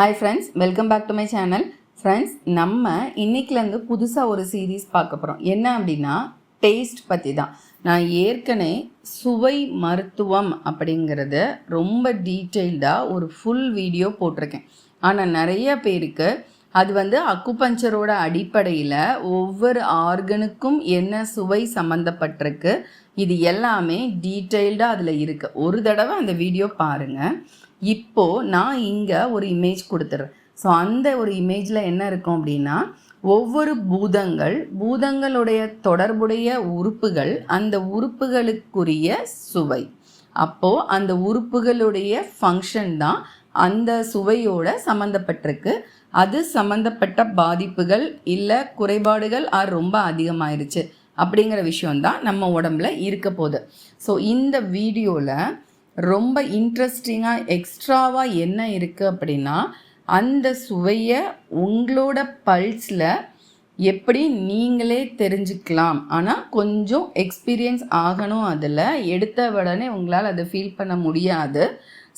Hi friends welcome back to my channel friends நம்ம இன்னைக்குலேருந்து புதுசாக ஒரு சீரீஸ் பார்க்க போகிறோம் என்ன அப்படின்னா டேஸ்ட் பற்றி தான். நான் ஏற்கனவே சுவை மருத்துவம் அப்படிங்கிறத ரொம்ப டீட்டெயில்டாக ஒரு ஃபுல் வீடியோ போட்டிருக்கேன். ஆனால் நிறைய பேருக்கு அது வந்து அக்குபஞ்சரோட அடிப்படையில் ஒவ்வொரு ஆர்கனுக்கும் என்ன சுவை சம்மந்தப்பட்டிருக்கு இது எல்லாமே டீட்டெயில்டாக அதில் இருக்குது ஒரு தடவை அந்த வீடியோ பாருங்கள் இப்போது நான் இங்கே ஒரு இமேஜ் கொடுத்துட்றேன் ஸோ அந்த ஒரு இமேஜில் என்ன இருக்கும் அப்படின்னா ஒவ்வொரு பூதங்கள் பூதங்களுடைய தொடர்புடைய உறுப்புகள் அந்த உறுப்புகளுக்குரிய சுவை. அப்போது அந்த உறுப்புகளுடைய ஃபங்க்ஷன் தான் அந்த சுவையோட சம்மந்தப்பட்டிருக்கு அது சம்மந்தப்பட்ட பாதிப்புகள் இல்லை குறைபாடுகள் ஆர் ரொம்ப அதிகமாயிருச்சு. அப்படிங்கிற விஷயந்தான் நம்ம உடம்புல இருக்க போகுது. ஸோ இந்த வீடியோவில் ரொம்ப இன்ட்ரெஸ்டிங்காக எக்ஸ்ட்ராவாக என்ன இருக்குது அப்படின்னா அந்த சுவையை உங்களோட பல்ஸில் எப்படி நீங்களே தெரிஞ்சுக்கலாம். ஆனால் கொஞ்சம் எக்ஸ்பீரியன்ஸ் ஆகணும் அதில். எடுத்த உடனே உங்களால் அதை ஃபீல் பண்ண முடியாது.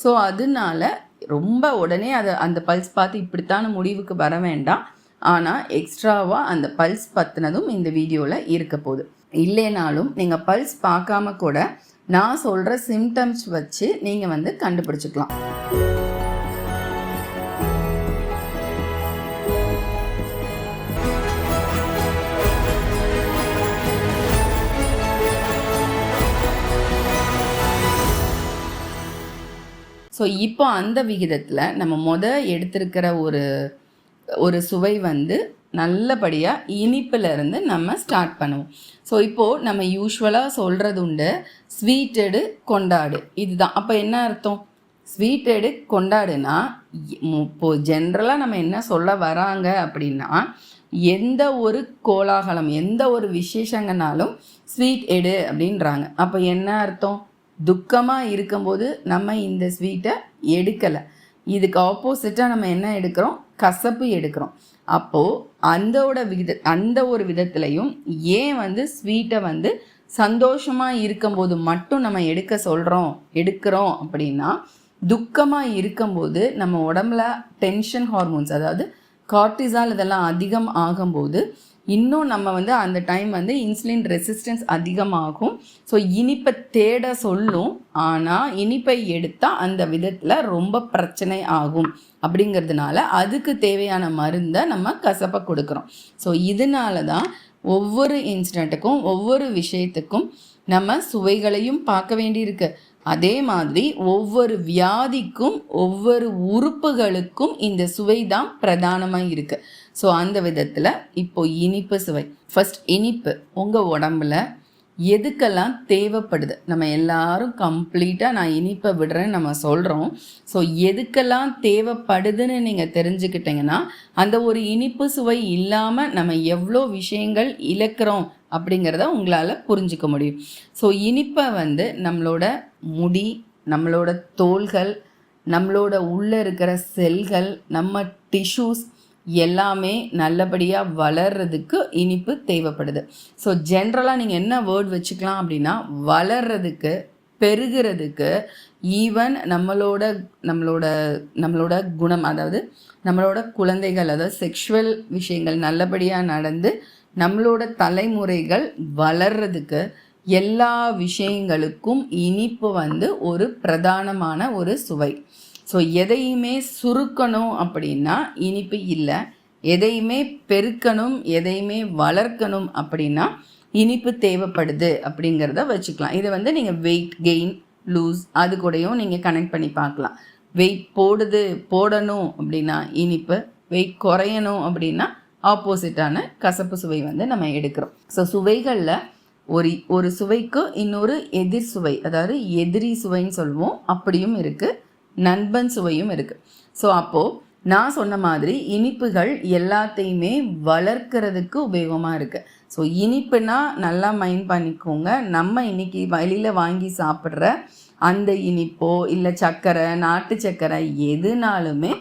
ஸோ அதனால ரொம்ப உடனே அதை அந்த பல்ஸ் பார்த்து இப்படித்தான முடிவுக்கு வர வேண்டாம். ஆனால் எக்ஸ்ட்ராவாக அந்த பல்ஸ் பற்றினதும் இந்த வீடியோவில் இருக்க போகுது. இல்லைனாலும் நீங்கள் பல்ஸ் பார்க்காம கூட நான் சொல்கிற சிம்டம்ஸ் வச்சு நீங்கள் வந்து கண்டுபிடிச்சிக்கலாம். ஸோ இப்போ அந்த விகிதத்தில் நம்ம மொதல் எடுத்திருக்கிற ஒரு ஒரு சுவை வந்து நல்லபடியாக இனிப்புல இருந்து நம்ம ஸ்டார்ட் பண்ணுவோம். ஸோ இப்போது நம்ம யூஸ்வலாக சொல்கிறது உண்டு ஸ்வீட்டடு கொண்டாடு. இதுதான். அப்போ என்ன அர்த்தம்? ஸ்வீட்டடு கொண்டாடுனா இப்போது ஜென்ரலாக நம்ம என்ன சொல்ல வராங்க அப்படின்னா எந்த ஒரு கோலாகலம் எந்த ஒரு விசேஷங்கனாலும் ஸ்வீட் எடு அப்படின்றாங்க. அப்போ என்ன அர்த்தம்? துக்கமாக இருக்கும்போது நம்ம இந்த ஸ்வீட்டை எடுக்கலை. இதுக்கு ஆப்போசிட்டாக நம்ம என்ன எடுக்கிறோம்? கசப்பு எடுக்கிறோம். அப்போது அந்தோட வித அந்த ஒரு விதத்துலையும் ஏன் வந்து ஸ்வீட்டை வந்து சந்தோஷமாக இருக்கும்போது மட்டும் நம்ம எடுக்க சொல்கிறோம் எடுக்கிறோம் அப்படின்னா துக்கமாக இருக்கும்போது நம்ம உடம்புல டென்ஷன் ஹார்மோன்ஸ் அதாவது கார்டிசால் இதெல்லாம் அதிகம் ஆகும்போது இன்னும் நம்ம வந்து அந்த டைம் வந்து இன்சுலின் ரெசிஸ்டன்ஸ் அதிகமாகும். ஸோ இனிப்பை தேட சொல்லும். ஆனால் இனிப்பை எடுத்தால் அந்த விதத்தில் ரொம்ப பிரச்சனை ஆகும். அப்படிங்கிறதுனால அதுக்கு தேவையான மருந்தை நம்ம கசப்பை கொடுக்குறோம். ஸோ இதனால தான் ஒவ்வொரு இன்சிடெண்ட்டுக்கும் ஒவ்வொரு விஷயத்துக்கும் நம்ம சுவைகளையும் பார்க்க வேண்டியிருக்கு. அதே மாதிரி ஒவ்வொரு வியாதிக்கும் ஒவ்வொரு உறுப்புகளுக்கும் இந்த சுவை தான் பிரதானமாக இருக்குது ஸோ அந்த விதத்தில் இப்போ இனிப்பு சுவை. ஃபஸ்ட் இனிப்பு. உங்கள் உடம்புல எதுக்கெல்லாம் தேவைப்படுது? நம்ம எல்லாரும் கம்ப்ளீட்டாக நான் இனிப்பை விடுறேன்னு நம்ம சொல்கிறோம் ஸோ எதுக்கெல்லாம் தேவைப்படுதுன்னு நீங்கள் தெரிஞ்சுக்கிட்டிங்கன்னா அந்த ஒரு இனிப்பு சுவை இல்லாமல் நம்ம எவ்வளோ விஷயங்கள் இழக்கிறோம் அப்படிங்கிறத உங்களால் புரிஞ்சுக்க முடியும். ஸோ இனிப்பை வந்து நம்மளோட முடி நம்மளோட தோள்கள் நம்மளோட உள்ளே இருக்கிற செல்கள் நம்ம டிஷ்யூஸ் எல்லாமே நல்லபடியாக வளர்றதுக்கு இனிப்பு தேவைப்படுது. ஸோ ஜென்ரலாக நீங்கள் என்ன வேர்ட் வச்சுக்கலாம் அப்படின்னா வளர்றதுக்கு பெருகிறதுக்கு ஈவன் நம்மளோட நம்மளோட நம்மளோட குணம் அதாவது நம்மளோட குழந்தைகள் அதாவது செக்ஷுவல் விஷயங்கள் நல்லபடியாக நடந்து நம்மளோட தலைமுறைகள் வளர்றதுக்கு எல்லா விஷயங்களுக்கும் இனிப்பு வந்து ஒரு பிரதானமான ஒரு சுவை. ஸோ எதையுமே சுருக்கணும் அப்படின்னா இனிப்பு இல்லை. எதையுமே பெருக்கணும் எதையுமே வளர்க்கணும் அப்படின்னா இனிப்பு தேவைப்படுது அப்படிங்கிறத வச்சுக்கலாம். இதை வந்து நீங்கள் வெயிட் கெயின் லூஸ் அது கூடயும் நீங்கள் கனெக்ட் பண்ணி பார்க்கலாம். வெயிட் போடுது போடணும் அப்படின்னா இனிப்பு வெயிட் குறையணும் அப்படின்னா ஆப்போசிட்டான கசப்பு சுவை வந்து நம்ம எடுக்கிறோம். ஸோ சுவைகளில் ஒரு ஒரு சுவைக்கு இன்னொரு எதிர் சுவை அதாவது எதிரி சுவைன்னு சொல்லுவோம் அப்படியும் இருக்குது நண்பன் சுவையும் இருக்குது ஸோ அப்போது நான் சொன்ன மாதிரி இனிப்புகள் எல்லாத்தையுமே வளர்க்கறதுக்கு உபயோகமாக இருக்குது ஸோ இனிப்புனா நல்லா மைண்ட் பண்ணிக்கோங்க. நம்ம இன்னைக்கு வெளியில் வாங்கி சாப்பிட்ற அந்த இனிப்போ இல்லை சர்க்கரை நாட்டு சர்க்கரை எதுனாலுமே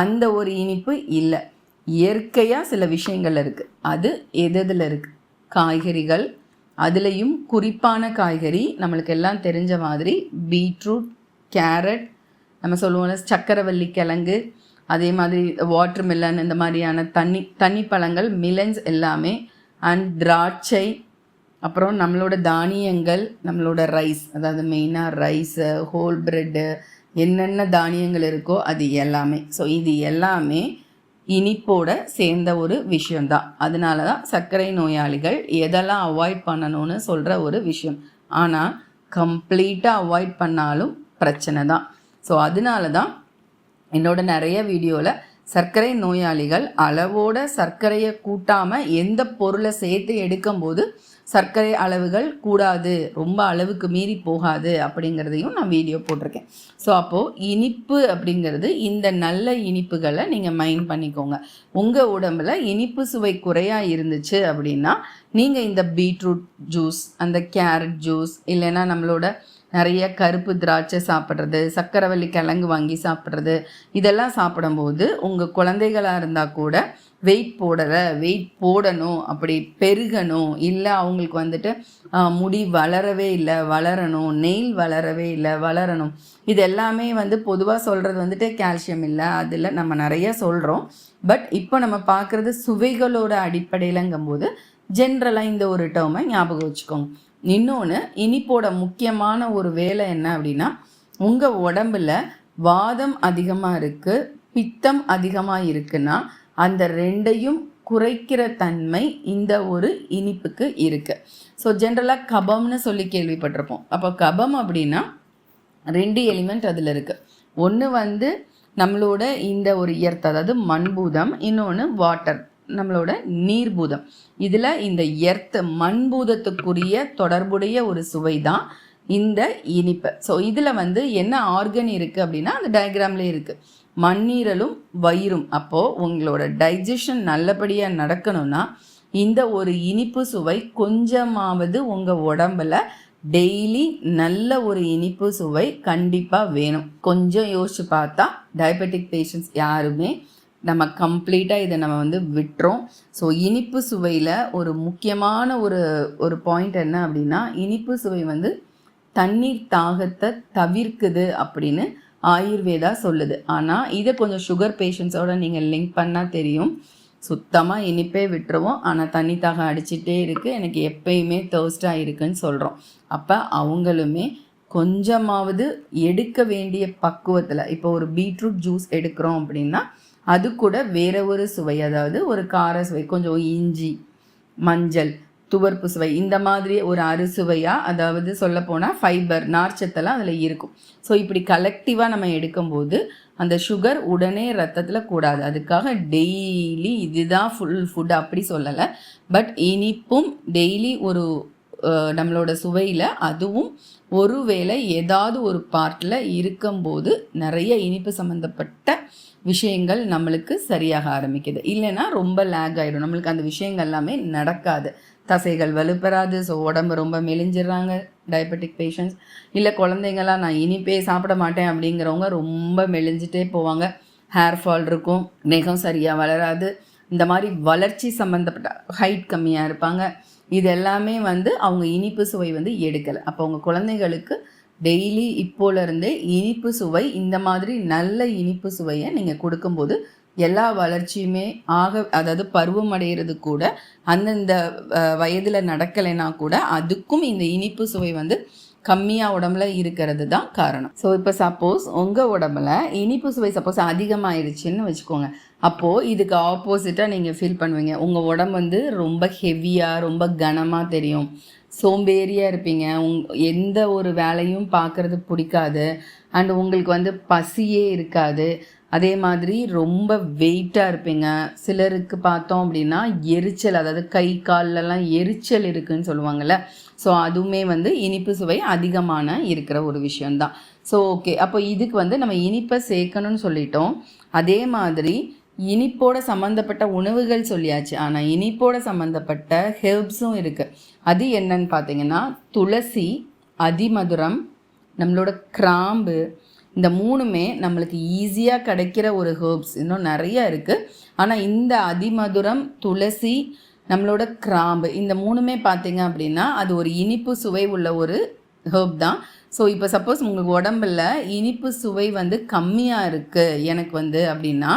அந்த ஒரு இனிப்பு இல்லை. இயற்கையாக சில விஷயங்கள் இருக்குது அது எதில் இருக்குது காய்கறிகள். அதுலேயும் குறிப்பான காய்கறி நம்மளுக்கு எல்லாம் தெரிஞ்ச மாதிரி பீட்ரூட் கேரட் நம்ம சொல்லுவோம்ல சக்கரவள்ளி கிழங்கு அதே மாதிரி வாட்டர் மில்லன் இந்த மாதிரியான தண்ணி தண்ணி பழங்கள் மிலன்ஸ் எல்லாமே அண்ட் திராட்சை அப்புறம் நம்மளோட தானியங்கள் நம்மளோட ரைஸ் அதாவது மெயினாக ரைஸு ஹோல் ப்ரெட்டு என்னென்ன தானியங்கள் இருக்கோ அது எல்லாமே. ஸோ இது எல்லாமே இனிப்போட சேர்ந்த ஒரு விஷயம்தான். அதனால தான் சர்க்கரை நோயாளிகள் எதெல்லாம் அவாய்ட் பண்ணணும்னு சொல்கிற ஒரு விஷயம். ஆனால் கம்ப்ளீட்டாக அவாய்ட் பண்ணாலும் பிரச்சனை தான் ஸோ அதனால தான் என்னோட நிறைய வீடியோவில் சர்க்கரை நோயாளிகள் அளவோட சர்க்கரையை கூட்டாமல் எந்த பொருளை சேர்த்து எடுக்கும்போது சர்க்கரை அளவுகள் கூடாது ரொம்ப அளவுக்கு மீறி போகாது அப்படிங்கிறதையும் நான் வீடியோ போட்டிருக்கேன். ஸோ அப்போது இனிப்பு அப்படிங்கிறது இந்த நல்ல இனிப்புகளை நீங்கள் மைண்ட் பண்ணிக்கோங்க. உங்கள் உடம்புல இனிப்பு சுவை குறையாக இருந்துச்சு அப்படின்னா நீங்கள் இந்த பீட்ரூட் ஜூஸ் அந்த கேரட் ஜூஸ் இல்லைன்னா நம்மளோட நிறைய கருப்பு திராட்சை சாப்பிட்றது சக்கரவள்ளி கிழங்கு வாங்கி சாப்பிட்றது இதெல்லாம் சாப்பிடும்போது உங்கள் குழந்தைகளாக இருந்தால் கூட வெயிட் போடலை வெயிட் போடணும் அப்படி பெருகணும். இல்லை அவங்களுக்கு வந்துட்டு முடி வளரவே இல்லை வளரணும் நெயில் வளரவே இல்லை வளரணும். இது எல்லாமே வந்து பொதுவாக சொல்கிறது வந்துட்டு கால்சியம் இல்லை அதில் நம்ம நிறைய சொல்கிறோம் பட் இப்போ நம்ம பார்க்குறது சுவைகளோட அடிப்படையிலங்கும்போது ஜென்ரலாக இந்த ஒரு டேர்மை ஞாபகம் வச்சுக்கோங்க. இன்னொன்று இனிப்போட முக்கியமான ஒரு வேலை என்ன அப்படின்னா உங்கள் உடம்புல வாதம் அதிகமாக இருக்குது பித்தம் அதிகமாக இருக்குன்னா அந்த ரெண்டையும் குறைக்கிற தன்மை இந்த ஒரு இனிப்புக்கு இருக்குது ஸோ ஜென்ரலாக கபம்னு சொல்லி கேள்விப்பட்டிருப்போம். அப்போ கபம் அப்படின்னா ரெண்டு எலிமெண்ட் அதில் இருக்குது ஒன்று வந்து நம்மளோட இந்த ஒரு இயற்கை அதாவது மண்பூதம் இன்னொன்று வாட்டர் நம்மளோட நீர்பூதம். இதில் இந்த எர்த் மண்பூதத்துக்குரிய தொடர்புடைய ஒரு சுவை தான் இந்த இனிப்பு. ஸோ இதில் வந்து என்ன ஆர்கன் இருக்குது அப்படின்னா அந்த டயக்ராம்லேயே இருக்குது மண்ணீரலும் வயிறும். அப்போது உங்களோட டைஜஷன் நல்லபடியாக நடக்கணும்னா இந்த ஒரு இனிப்பு சுவை கொஞ்சமாவது உங்கள் உடம்புல டெய்லி நல்ல ஒரு இனிப்பு சுவை கண்டிப்பாக வேணும். கொஞ்சம் யோசிச்சு பார்த்தா டயபெட்டிக் பேஷண்ட்ஸ் யாருமே நம்ம கம்ப்ளீட்டாக இதை நம்ம வந்து விட்டுறோம். ஸோ இனிப்பு சுவையில் ஒரு முக்கியமான ஒரு ஒரு பாயிண்ட் என்ன அப்படின்னா இனிப்பு சுவை வந்து தண்ணீர் தாகத்தை தவிர்க்குது அப்படின்னு ஆயுர்வேதா சொல்லுது. ஆனால் இதை கொஞ்சம் சுகர் பேஷண்ட்ஸோட நீங்கள் லிங்க் பண்ணால் தெரியும். சுத்தமாக இனிப்பே விட்டுருவோம். ஆனால் தண்ணி தாகம் அடிச்சிட்டே இருக்குது எனக்கு எப்பயுமே தேர்ஸ்டாக இருக்குன்னு சொல்கிறோம் அப்போ அவங்களுமே கொஞ்சமாவது எடுக்க வேண்டிய பக்குவத்தில் இப்போ ஒரு பீட்ரூட் ஜூஸ் எடுக்கிறோம் அப்படின்னா அது கூட வேற ஒரு சுவை அதாவது ஒரு கார சுவை கொஞ்சம் இஞ்சி மஞ்சள் துவர்ப்பு சுவை இந்த மாதிரி ஒரு அறுசுவையாக அதாவது சொல்லப்போனால் ஃபைபர் நார்ச்சத்தெல்லாம் அதில் இருக்கும். ஸோ இப்படி கலெக்டிவாக நம்ம எடுக்கும்போது அந்த சுகர் உடனே ரத்தத்தில் கூடாது. அதுக்காக டெய்லி இதுதான் ஃபுல் ஃபுட் அப்படி சொல்லலை. பட் இனிப்பும் டெய்லி ஒரு நம்மளோட சுவையில் அதுவும் ஒருவேளை ஏதாவது ஒரு பார்ட்டில் இருக்கும்போது நிறைய இனிப்பு சம்மந்தப்பட்ட விஷயங்கள் நம்மளுக்கு சரியாக ஆரம்பிக்குது. இல்லைன்னா ரொம்ப லேக் ஆகிடும் நம்மளுக்கு அந்த விஷயங்கள் எல்லாமே நடக்காது. தசைகள் வலுப்பெறாது. ஸோ உடம்பு ரொம்ப மெலிஞ்சிடுறாங்க டயபெட்டிக் பேஷண்ட்ஸ் இல்லை குழந்தைங்களாம் நான் இனிப்பே சாப்பிட மாட்டேன் அப்படிங்கிறவங்க ரொம்ப மெலிஞ்சிட்டே போவாங்க. ஹேர் ஃபால் இருக்கும் நெகம் சரியாக வளராது. இந்த மாதிரி வளர்ச்சி சம்மந்தப்பட்ட ஹைட் கம்மியாக இருப்பாங்க. இது எல்லாமே வந்து அவங்க இனிப்பு சுவை வந்து எடுக்கலை. அப்போ அவங்க குழந்தைகளுக்கு டெய்லி இப்போலேருந்தே இனிப்பு சுவை இந்த மாதிரி நல்ல இனிப்பு சுவையை நீங்கள் கொடுக்கும்போது எல்லா வளர்ச்சியுமே ஆக அதாவது பருவம் அடைகிறது கூட அந்தந்த வயதில் நடக்கலைன்னா கூட அதுக்கும் இந்த இனிப்பு சுவை வந்து கம்மியாக உடம்புல இருக்கிறது தான் காரணம். ஸோ இப்போ சப்போஸ் உங்கள் உடம்புல இனிப்பு சுவை சப்போஸ் அதிகமாகிடுச்சின்னு வச்சுக்கோங்க. அப்போது இதுக்கு ஆப்போசிட்டாக நீங்கள் ஃபீல் பண்ணுவீங்க. உங்கள் உடம்பு வந்து ரொம்ப ஹெவியாக ரொம்ப கனமாக தெரியும். சோம்பேறியாக இருப்பீங்க. உங் எந்த ஒரு வேலையும் பார்க்குறது பிடிக்காது. அண்ட் உங்களுக்கு வந்து பசியே இருக்காது. அதே மாதிரி ரொம்ப வெயிட்டாக இருப்பீங்க. சிலருக்கு பார்த்தோம் அப்படின்னா எரிச்சல் அதாவது கை கால்லலாம் எரிச்சல் இருக்குதுன்னு சொல்லுவாங்கள்ல ஸோ அதுவுமே வந்து இனிப்பு சுவை அதிகமான இருக்கிற ஒரு விஷயந்தான் ஸோ ஓகே அப்போ இதுக்கு வந்து நம்ம இனிப்பை சேர்க்கணும்னு சொல்லிட்டோம். அதே மாதிரி இனிப்போட சம்மந்தப்பட்ட உணவுகள் சொல்லியாச்சு. ஆனால் இனிப்போட சம்மந்தப்பட்ட ஹெர்ப்ஸும் இருக்குது அது என்னன்னு பார்த்தீங்கன்னா துளசி அதிமதுரம் நம்மளோட கிராம்பு இந்த மூணுமே நம்மளுக்கு ஈஸியாக கிடைக்கிற ஒரு ஹேர்ப்ஸ். இன்னும் நிறைய இருக்குது ஆனால் இந்த அதிமதுரம் துளசி நம்மளோட கிராம்பு இந்த மூணுமே பார்த்தீங்க அப்படின்னா அது ஒரு இனிப்பு சுவை உள்ள ஒரு ஹேர்ப் தான். ஸோ இப்போ சப்போஸ் உங்களுக்கு உடம்புல இனிப்பு சுவை வந்து கம்மியாக இருக்குது எனக்கு வந்து அப்படின்னா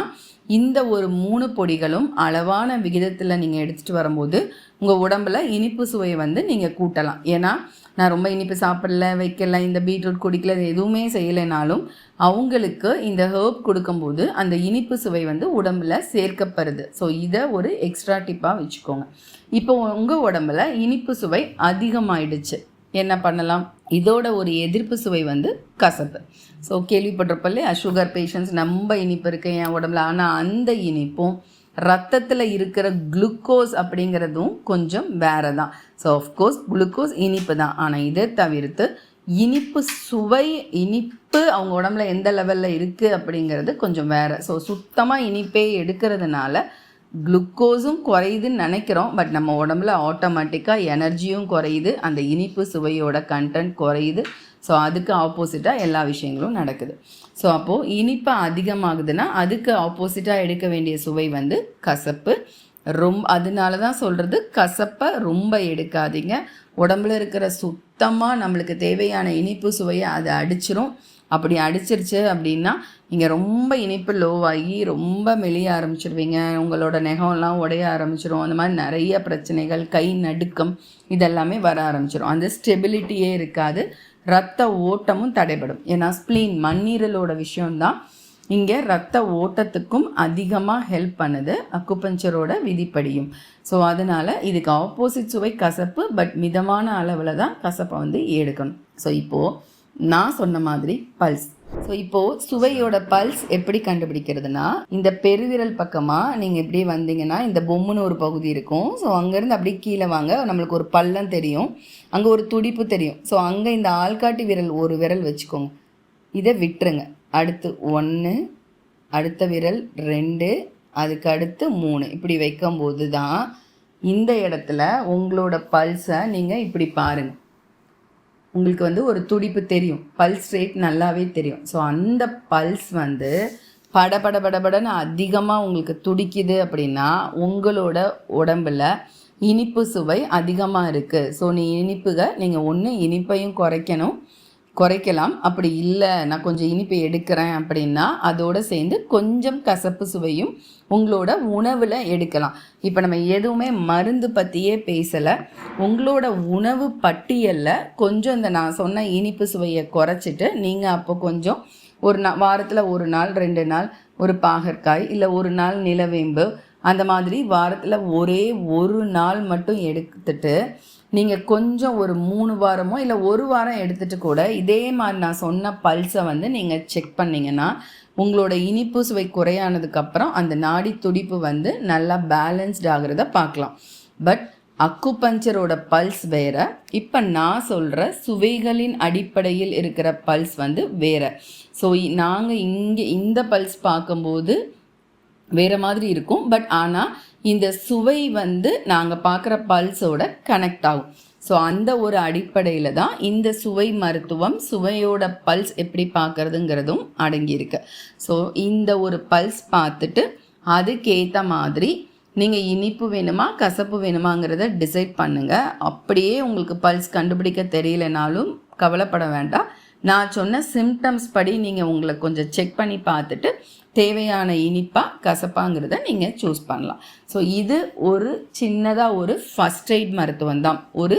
இந்த ஒரு மூணு பொடிகளும் அளவான விகிதத்தில் நீங்கள் எடுத்துகிட்டு வரும்போது உங்கள் உடம்புல இனிப்பு சுவையை வந்து நீங்கள் கூட்டலாம். ஏன்னா நான் ரொம்ப இனிப்பு சாப்பிடல வைக்கல இந்த பீட்ரூட் குடிக்கல எதுவுமே செய்யலைனாலும் அவங்களுக்கு இந்த ஹேர்ப் கொடுக்கும்போது அந்த இனிப்பு சுவை வந்து உடம்புல சேர்க்கப்படுது. ஸோ இதை ஒரு எக்ஸ்ட்ரா டிப்பாக வச்சுக்கோங்க. இப்போ உங்கள் உடம்புல இனிப்பு சுவை அதிகமாயிடுச்சு. என்ன பண்ணலாம்? இதோட ஒரு எதிர்ப்பு சுவை வந்து கசப்பு. ஸோ கேள்விப்பட்டிருப்ப இல்லையா? சுகர் பேஷண்ட்ஸ் நம்ம இனிப்பு இருக்கு என் உடம்புல. ஆனால் அந்த இனிப்பும் ரத்தத்தில் இருக்கிற குளுக்கோஸ் அப்படிங்கிறதும் கொஞ்சம் வேறு தான் ஸோ ஆஃப்கோர்ஸ் குளுக்கோஸ் இனிப்பு தான் ஆனால் இதை தவிர்த்து இனிப்பு சுவை இனிப்பு அவங்க உடம்புல எந்த லெவலில் இருக்குது அப்படிங்கிறது கொஞ்சம் வேறு. ஸோ சுத்தமாக இனிப்பே எடுக்கிறதுனால குளுக்கோஸும் குறையுதுன்னு நினைக்கிறோம். பட் நம்ம உடம்புல ஆட்டோமேட்டிக்காக எனர்ஜியும் குறையுது. அந்த இனிப்பு சுவையோட கண்டென்ட் குறையுது. ஸோ அதுக்கு ஆப்போசிட்டாக எல்லா விஷயங்களும் நடக்குது. ஸோ அப்போது இனிப்பு அதிகமாகுதுன்னா அதுக்கு ஆப்போசிட்டாக எடுக்க வேண்டிய சுவை வந்து கசப்பு. ரொம்ப அதனால தான் சொல்கிறது கசப்பை ரொம்ப எடுக்காதீங்க. உடம்புல இருக்கிற சுத்தமாக நம்மளுக்கு தேவையான இனிப்பு சுவையை அதை அடிச்சிரும். அப்படி அடிச்சிருச்சு அப்படின்னா நீங்கள் ரொம்ப இனிப்பு லோவாகி ரொம்ப மெலிய ஆரம்பிச்சிருவீங்க. உங்களோட நெகம்லாம் உடைய ஆரம்பிச்சிரும். அந்த மாதிரி நிறைய பிரச்சனைகள் கை நடுக்கம் இதெல்லாமே வர ஆரம்பிச்சிடும் அந்த ஸ்டெபிலிட்டியே இருக்காது. ரத்த ஓட்டமும் தடைபடும். ஏன்னா ஸ்பிளீன் மண்ணீரலோட விஷயம்தான் இங்கே ரத்த ஓட்டத்துக்கும் அதிகமாக ஹெல்ப் பண்ணுது. அக்குப்பஞ்சரோட விதிப்படியும். ஸோ அதனால் இதுக்கு ஆப்போசிட் சுவை கசப்பு பட் மிதமான அளவில் தான் கசப்பை வந்து எடுக்கணும் ஸோ இப்போது நான் சொன்ன மாதிரி பல்ஸ் ஸோ இப்போது சுவையோட பல்ஸ் எப்படி கண்டுபிடிக்கிறதுனா இந்த பெருவிரல் பக்கமாக நீங்கள் இப்படி வந்தீங்கன்னா இந்த பொம்முன்னு ஒரு பகுதி இருக்கும். ஸோ அங்கேருந்து அப்படியே கீழே வாங்க நம்மளுக்கு ஒரு பள்ளம் தெரியும். அங்கே ஒரு துடிப்பு தெரியும். ஸோ அங்கே இந்த ஆள்காட்டி விரல் ஒரு விரல் வச்சுக்கோங்க. இதை விட்டுருங்க. அடுத்து ஒன்று அடுத்த விரல் ரெண்டு அதுக்கு அடுத்து மூணு. இப்படி வைக்கும்போது தான் இந்த இடத்துல உங்களோட பல்ஸை நீங்கள் இப்படி பாருங்கள் உங்களுக்கு வந்து ஒரு துடிப்பு தெரியும். பல்ஸ் ரேட் நல்லாவே தெரியும். ஸோ அந்த பல்ஸ் வந்து பட பட படபடன்னு அதிகமாக உங்களுக்கு துடிக்குது அப்படின்னா உங்களோட உடம்பில் இனிப்பு சுவை அதிகமாக இருக்குது ஸோ நீ இனிப்புக நீங்கள் ஒன்று இனிப்பையும் குறைக்கணும். குறைக்கலாம். அப்படி இல்லை நான் கொஞ்சம் இனிப்பை எடுக்கிறேன் அப்படின்னா அதோடு சேர்ந்து கொஞ்சம் கசப்பு சுவையும் உங்களோட உணவில் எடுக்கலாம். இப்போ நம்ம எதுவுமே மருந்து பற்றியே பேசலை. உங்களோட உணவு பட்டியலில் கொஞ்சம் இந்த நான் சொன்ன இனிப்பு சுவையை குறைச்சிட்டு நீங்கள் அப்போ கொஞ்சம் ஒரு நா வாரத்தில் ஒரு நாள் ரெண்டு நாள் ஒரு பாகற்காய் இல்லை ஒரு நாள் நிலவேம்பு அந்த மாதிரி வாரத்தில் ஒரே ஒரு நாள் மட்டும் எடுத்துட்டு நீங்கள் கொஞ்சம் ஒரு மூணு வாரமோ இல்லை ஒரு வாரம் எடுத்துகிட்டு கூட இதே மாதிரி நான் சொன்ன பல்ஸை வந்து நீங்கள் செக் பண்ணிங்கன்னா உங்களோட இனிப்பு சுவை குறையானதுக்கப்புறம் அந்த நாடி துடிப்பு வந்து நல்லா பேலன்ஸ்ட் ஆகிறத பார்க்கலாம். பட் அக்குபஞ்சரோட பல்ஸ் வேற. இப்போ நான் சொல்கிற சுவைகளின் அடிப்படையில் இருக்கிற பல்ஸ் வந்து வேற. ஸோ நாங்கள் இங்கே இந்த பல்ஸ் பார்க்கும்போது வேறு மாதிரி இருக்கும். பட் ஆனால் இந்த சுவை வந்து நாங்கள் பார்க்குற பல்ஸோட கனெக்ட் ஆகும். ஸோ அந்த ஒரு அடிப்படையில் தான் இந்த சுவை மருத்துவம் சுவையோட பல்ஸ் எப்படி பார்க்குறதுங்கிறதும் அடங்கியிருக்கு ஸோ இந்த ஒரு பல்ஸ் பார்த்துட்டு அதுக்கேற்ற மாதிரி நீங்கள் இனிப்பு வேணுமா கசப்பு வேணுமாங்கிறத டிசைட் பண்ணுங்கள் அப்படியே உங்களுக்கு பல்ஸ் கண்டுபிடிக்க தெரியலனாலும் கவலைப்பட வேண்டாம். நான் சொன்ன சிம்டம்ஸ் படி நீங்கள் உங்களை கொஞ்சம் செக் பண்ணி பார்த்துட்டு தேவையான இனிப்பாக கசப்பாங்கிறத நீங்கள் சூஸ் பண்ணலாம். ஸோ இது ஒரு சின்னதாக ஒரு ஃபஸ்ட் எய்ட் மருத்துவம் தான். ஒரு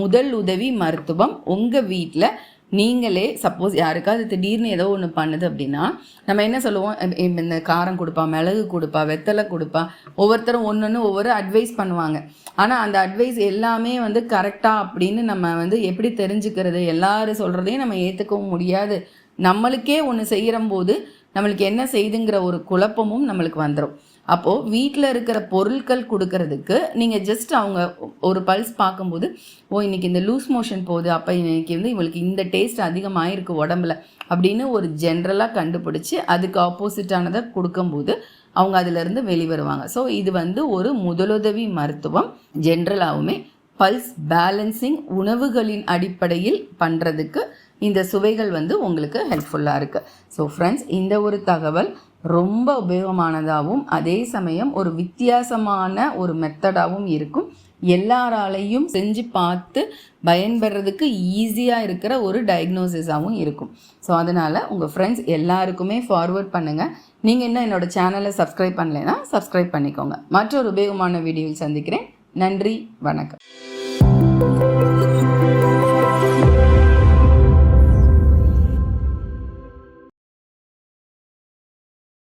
முதல் உதவி மருத்துவம் உங்கள் வீட்டில் நீங்களே சப்போஸ் யாருக்காவது திடீர்னு ஏதோ ஒன்று பண்ணுது அப்படின்னா நம்ம என்ன சொல்லுவோம்? இந்த காரம் கொடுப்பா மிளகு கொடுப்பா வெத்தலை கொடுப்பா ஒவ்வொருத்தரும் ஒன்று ஒன்று ஒவ்வொரு அட்வைஸ் பண்ணுவாங்க. ஆனால் அந்த அட்வைஸ் எல்லாமே வந்து கரெக்டாக அப்படின்னு நம்ம வந்து எப்படி தெரிஞ்சுக்கிறது எல்லாரும் சொல்கிறதையும் நம்ம ஏற்றுக்கவும் முடியாது. நம்மளுக்கே ஒன்று செய்கிற போது நம்மளுக்கு என்ன செய்துங்கிற ஒரு குழப்பமும் நம்மளுக்கு வந்துடும் அப்போது வீட்டில் இருக்கிற பொருட்கள் கொடுக்கறதுக்கு நீங்கள் ஜஸ்ட் அவங்க ஒரு பல்ஸ் பார்க்கும்போது ஓ இன்றைக்கி இந்த லூஸ் மோஷன் போகுது. அப்போ இன்னைக்கு வந்து இவங்களுக்கு இந்த டேஸ்ட் அதிகமாகிருக்கு உடம்புல. அப்படின்னு ஒரு ஜென்ரலாக கண்டுபிடிச்சி அதுக்கு ஆப்போசிட்டானதை கொடுக்கும்போது அவங்க அதிலிருந்து வெளிவருவாங்க. ஸோ இது வந்து ஒரு முதலுதவி மருத்துவம். ஜென்ரலாகவுமே பல்ஸ் பேலன்சிங் உணவுகளின் அடிப்படையில் பண்ணுறதுக்கு இந்த சுவைகள் வந்து உங்களுக்கு ஹெல்ப்ஃபுல்லாக இருக்குது ஸோ ஃப்ரெண்ட்ஸ் இந்த ஒரு தகவல் ரொம்ப உபயோகமானதாகவும் அதே சமயம் ஒரு வித்தியாசமான ஒரு மெத்தடாகவும் இருக்கும். எல்லாராலையும் செஞ்சு பார்த்து பயன்பெறதுக்கு ஈஸியாக இருக்கிற ஒரு டயக்னோசிஸாகவும் இருக்கும். ஸோ அதனால் உங்கள் ஃப்ரெண்ட்ஸ் எல்லாருக்குமே ஃபார்வர்ட் பண்ணுங்கள் நீங்கள் இன்னும் என்னோட சேனலை சப்ஸ்கிரைப் பண்ணலைன்னா சப்ஸ்கிரைப் பண்ணிக்கோங்க. மற்றொரு உபயோகமான வீடியோவில் சந்திக்கிறேன். நன்றி வணக்கம்.